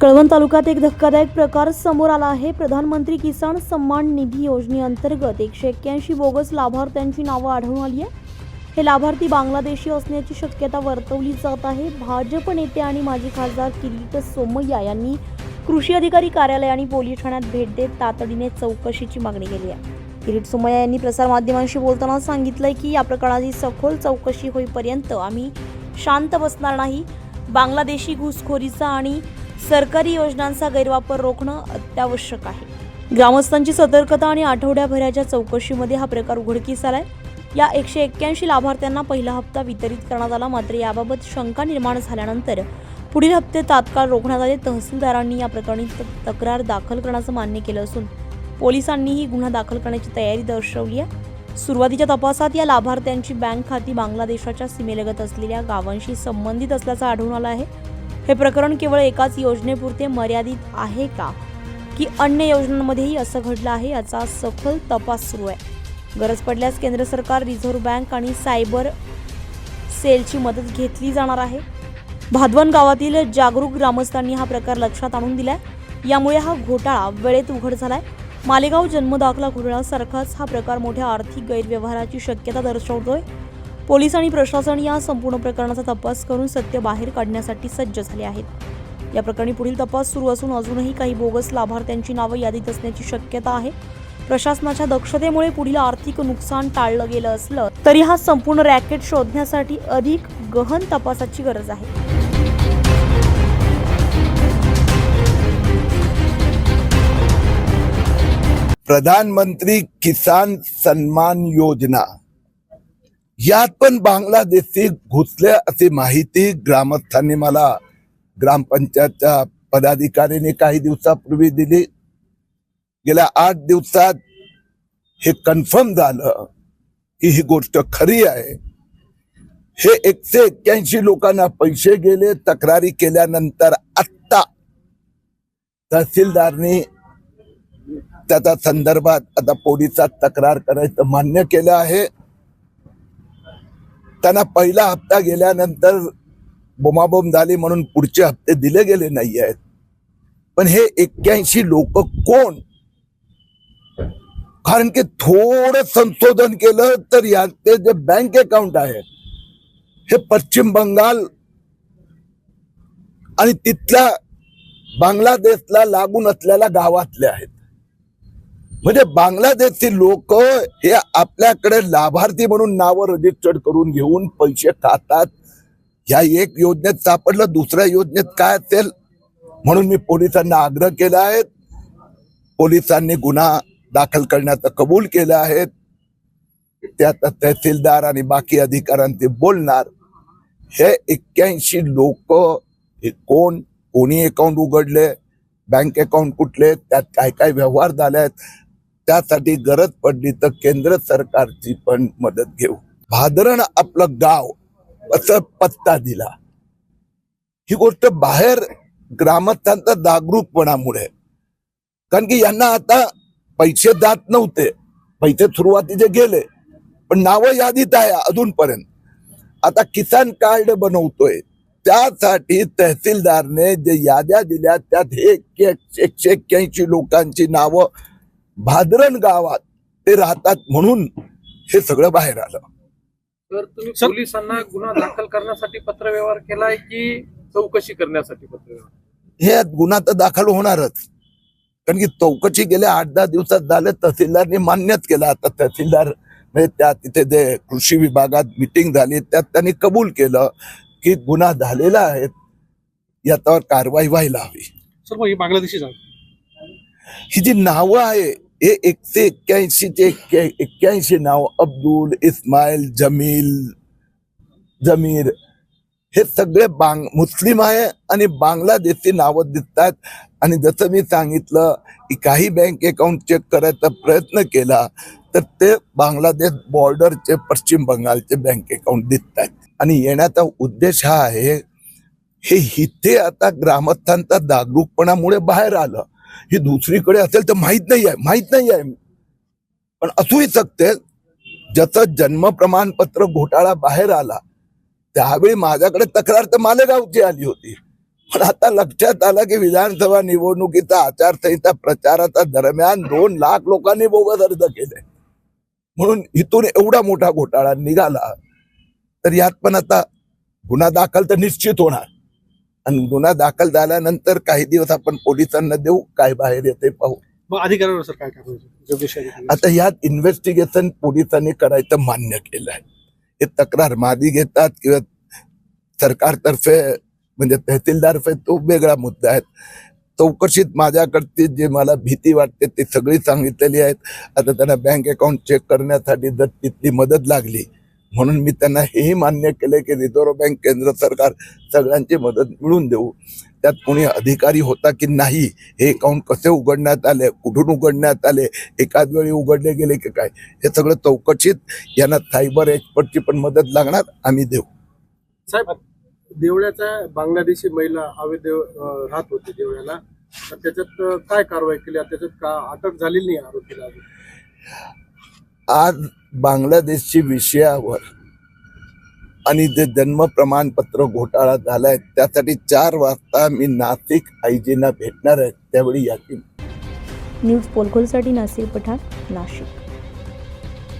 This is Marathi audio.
कळवण तालुक्यात एक धक्कादायक प्रकार समोर आला आहे. प्रधानमंत्री किसान सन्मान निधी योजनेअंतर्गत एकशे एक्क्याऐंशी बोगस लाभार्थ्यांची नावं आढळून आली आहे हे लाभार्थी बांगलादेशी असण्याची शक्यता वर्तवली जात आहे. भाजप नेते आणि माजी खासदार किरीट सोमय्या यांनी कृषी अधिकारी कार्यालय आणि पोलीस ठाण्यात भेट देत तातडीने चौकशीची मागणी केली आहे. किरीट सोमय्या यांनी प्रसारमाध्यमांशी बोलताना सांगितलंय की या प्रकरणाची सखोल चौकशी होईपर्यंत आम्ही शांत बसणार नाही. बांगलादेशी घुसखोरीचा आणि सरकारी योजनांचा गैरवापर रोखणं अत्यावश्यक आहे. ग्रामस्थांची सतर्कता आणि आठवड्याभराच्या चौकशीमध्ये हा प्रकार उघडकीस आलाय. या एकशे एक्क्याऐंशी लाभार्थ्यांना पहिला हप्ता वितरित करण्यात आला मात्र याबाबत शंका निर्माण झाल्यानंतर पुढील हप्ते तात्काळ रोखण्यात आले. तहसीलदारांनी या प्रकरणी तक्रार दाखल करण्याचं मान्य केलं असून पोलिसांनीही गुन्हा दाखल करण्याची तयारी दर्शवली आहे. सुरुवातीच्या तपासात या लाभार्थ्यांची बँक खाती बांगलादेशाच्या सीमेलगत असलेल्या गावांशी संबंधित असल्याचं आढळून आलं आहे. हे प्रकरण केवळ एकाच योजनेपुरते मर्यादित आहे का? की अन्य योजनांमध्येही असं घडलं आहे याचा सखोल तपास सुरू आहे. गरज पडल्यास केंद्र सरकार रिझर्व्ह बँक आणि सायबर सेलची मदत घेतली जाणार आहे. भादवन गावातील जागरूक ग्रामस्थांनी हा प्रकार लक्षात आणून दिलाय. यामुळे हा घोटाळा वेळेत उघड झालाय. मालेगाव जन्मदाखला घोटाळ्यासारखाच हा प्रकार मोठ्या आर्थिक गैरव्यवहाराची शक्यता दर्शवतोय. पोलीस आणि प्रशासन या संपूर्ण प्रकरणाचा तपास करून सत्य बाहेर काढण्यासाठी सज्ज झाले आहेत. या प्रकरणी पुढील तपास सुरू असून अजूनही काही बोगस लाभार्थ्यांची नावं यादीत असण्याची शक्यता आहे. प्रशासनाच्या दक्षतेमुळे पुढील आर्थिक नुकसान टाळलं गेलं असलं तरी हा संपूर्ण रॅकेट शोधण्यासाठी अधिक गहन तपासाची गरज आहे. प्रधानमंत्री किसान सन्मान योजना यात पण बांगलादेशी घुसले अशी माहिती ग्रामस्थांनी मला. ग्रामपंचायतच्या पदाधिकाऱ्यांनी काही दिवसापूर्वी दिली. गेल्या आठ दिवसात हे कन्फर्म झालं की ही गोष्ट खरी आहे. हे एकशे एक्क्याऐंशी लोकांना पैसे गेले तक्रारी केल्यानंतर आत्ता तहसीलदारनी त्याच्या संदर्भात आता पोलिसात तक्रार करायचं मान्य केलं आहे. त्यांना पहिला हप्ता गेल्यानंतर बोमाबोम झाली म्हणून पुढचे हप्ते दिले गेले नाही आहेत पण हे एक्क्याऐंशी लोक कोण? कारण की थोडं संशोधन केलं तर याचे जे बँक अकाउंट आहे हे पश्चिम बंगाल आणि तिथल्या बांगलादेशला लागून असलेल्या गावातले आहेत. म्हणजे बांगलादेशची लोक हे आपल्याकडे लाभार्थी म्हणून नावं रजिस्टर्ड करून घेऊन पैसे खातात. ह्या एक योजनेत सापडलं दुसऱ्या योजनेत काय असेल? म्हणून मी पोलिसांना आग्रह केला आहे. पोलिसांनी गुन्हा दाखल करण्याचं कबूल केलं आहे. त्यात तहसीलदार आणि बाकी अधिकाऱ्यांचे बोलणार. हे एक्क्याऐंशी लोक हे कोण? कोणी अकाउंट उघडले? बँक अकाउंट कुठले? त्यात काय काय व्यवहार झाले आहेत त्यासाठी गरज पडली तर केंद्र सरकारची पण मदत घेऊ. भादरण आपलं गाव असं पत्ता दिला. ही गोष्ट बाहेर ग्रामस्थांचा जागरूकपणामुळे कारण की यांना आता पैसे जात नव्हते. पैसे सुरुवातीचे गेले. पण नावं यादीत आहे अजूनपर्यंत. आता किसान कार्ड बनवतोय. त्यासाठी तहसीलदारने जे याद्या दिल्या त्यात हे एकशे एकशे एक्क्याऐंशी लोकांची नावं भादरण गावात ते राहतात म्हणून हे सगळं बाहेर आलं. तर तुम्ही पोलिसांना गुन्हा दाखल करण्यासाठी पत्रव्यवहार केलाय की चौकशी करण्यासाठी पत्रव्यवहार? हे गुन्हा तर दाखल होणारच. कारण की चौकशी गेल्या आठ दहा दिवसात झाले तहसीलदारने मान्यच केलं. आता तहसीलदार म्हणजे त्या तिथे जे कृषी विभागात मिटिंग झाली त्यात त्यांनी कबूल केलं की गुन्हा झालेला आहे. याच्यावर कारवाई व्हायला हवी. सर मग ही बांगलादेशी जात ही जी नावं आहे हे एकशे एक्क्याऐंशी चे एक्क्याऐंशी नाव अब्दुल इस्माईल जमील जमीर. हे सगळे बांग मुस्लिम आहे आणि बांगलादेशी नावं दिसतात. आणि जसं मी सांगितलं की काही बँक अकाउंट चेक करायचा प्रयत्न केला तर ते बांगलादेश बॉर्डरचे पश्चिम बंगालचे बँक अकाउंट दिसतात. आणि येण्याचा उद्देश हा आहे हे इथे आता ग्रामस्थांचा जागरूकपणामुळे बाहेर आलं. ही दुसरीकडे असेल तर माहीत नाही आहे माहीत नाही आहे. पण असूही शकते ज्याचं जन्म प्रमाणपत्र घोटाळा बाहेर आला त्यावेळी माझ्याकडे तक्रार तर मालेगावची आली होती. पण आता लक्षात आलं की विधानसभा निवडणुकीचा आचारसंहिता प्रचाराचा दरम्यान दोन लाख लोकांनी बोगस अर्ज केले. म्हणून इथून एवढा मोठा घोटाळा निघाला तर यात पण आता गुन्हा दाखल तर निश्चित होणार. आणि गुन्हा दाखल झाल्यानंतर काही दिवस आपण पोलिसांना देऊ काय बाहेर येते पाहू. अधिकाऱ्यावर सर काय आता यात इन्व्हेस्टिगेशन पोलिसांनी करायचं मान्य केलं आहे. हे तक्रार मादी घेतात किंवा सरकारतर्फे म्हणजे तहसीलदारफे तो वेगळा मुद्दा आहे. चौकशीत माझ्याकडची जे मला भीती वाटते ती सगळी सांगितलेली आहेत. आता त्यांना बँक अकाउंट चेक करण्यासाठी जर तिथली मदत लागली म्हणून मी त्यांना हेही मान्य केले की रिझर्व्ह बँक केंद्र सरकार सगळ्यांची मदत मिळून देऊ. त्यात कोणी अधिकारी होता की नाही हे अकाउंट कसे उघडण्यात आले कुठून उघडण्यात आले एकाच वेळी उघडले गेले की काय हे सगळं चौकशीत यांना सायबर एक्सपर्टची पण मदत लागणार आम्ही देऊ. साहेब देवळ्याच्या बांगलादेशी महिला अवैध राहत होती देवळ्याला. तर त्याच्यात काय कारवाई केली? त्याच्यात का अटक झालेली नाही आरोपीला आज बांगलादेशची विषयावर आणि जे जन्म प्रमाणपत्र घोटाळा झालाय त्यासाठी चार वाजता मी नाशिक आयजीना भेटणार आहे त्यावेळी याची न्यूज पोलखोलसाठी नासिर पठाण नाशिक.